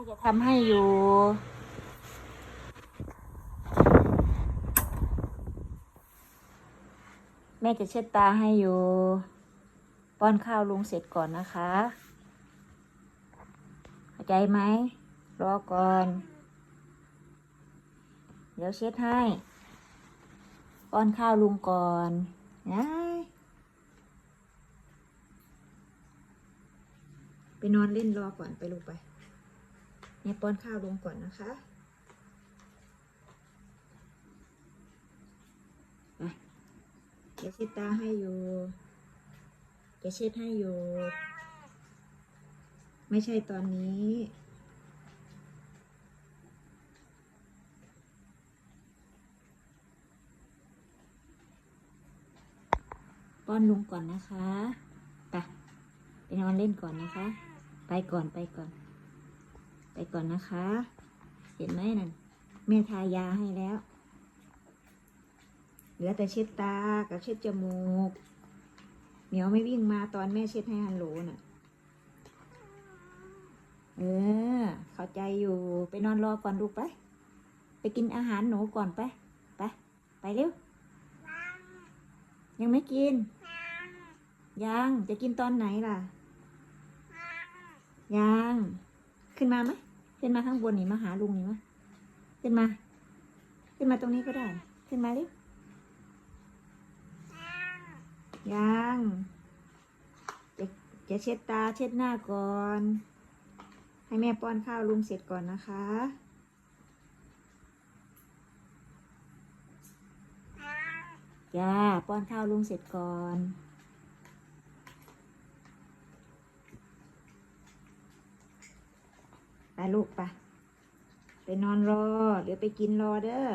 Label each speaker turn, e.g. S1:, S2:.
S1: ม่จะทำให้อยู่ แม่จะเช็ดตาให้อยู่ ป้อนข้าวลุงเสร็จก่อนนะคะเข้าใจไหมรอก่อน เดี๋ยวเช็ดให้ ป้อนข้าวลุงก่อนนะไปนอนเล่นรอก่อนไปลูกไป เนี่ยป้อนข้าวลงก่อนนะคะเดี๋ยวเช็ดตาให้อยู่จะเช็ดให้อยู่ ไม่ใช่ตอนนี้ป้อนลุงก่อนนะคะ ไปไปนอนเล่นก่อนนะคะ ไปก่อนไปก่อน ไปก่อนนะคะ เห็นไหมนั่นแม่ทายาให้แล้ว เหลือแต่เช็ดตากับเช็ดจมูก เหมียวไม่วิ่งมาตอนแม่เช็ดให้ฮันโหลน่ะ เออ เข้าใจอยู่ไปนอนรอก่อนลูกไป ไปกินอาหารหนูก่อนไป ไป ไปเร็ว ยังไม่กิน ยัง จะกินตอนไหนล่ะ ยัง ขึ้นมาไหม ขึ้นมาข้างบนนี่มาหาลุงนี่มะขึ้นมา ขึ้นมาตรงนี้ก็ได้ ขึ้นมาเร็วยังจะจะเช็ดตาเช็ดหน้าก่อน ให้แม่ป้อนข้าวลุงเสร็จก่อนนะคะจ้าป้อนข้าวลุงเสร็จก่อน ไปลูกไป ไปนอนรอ หรือไปกินรอเด้อ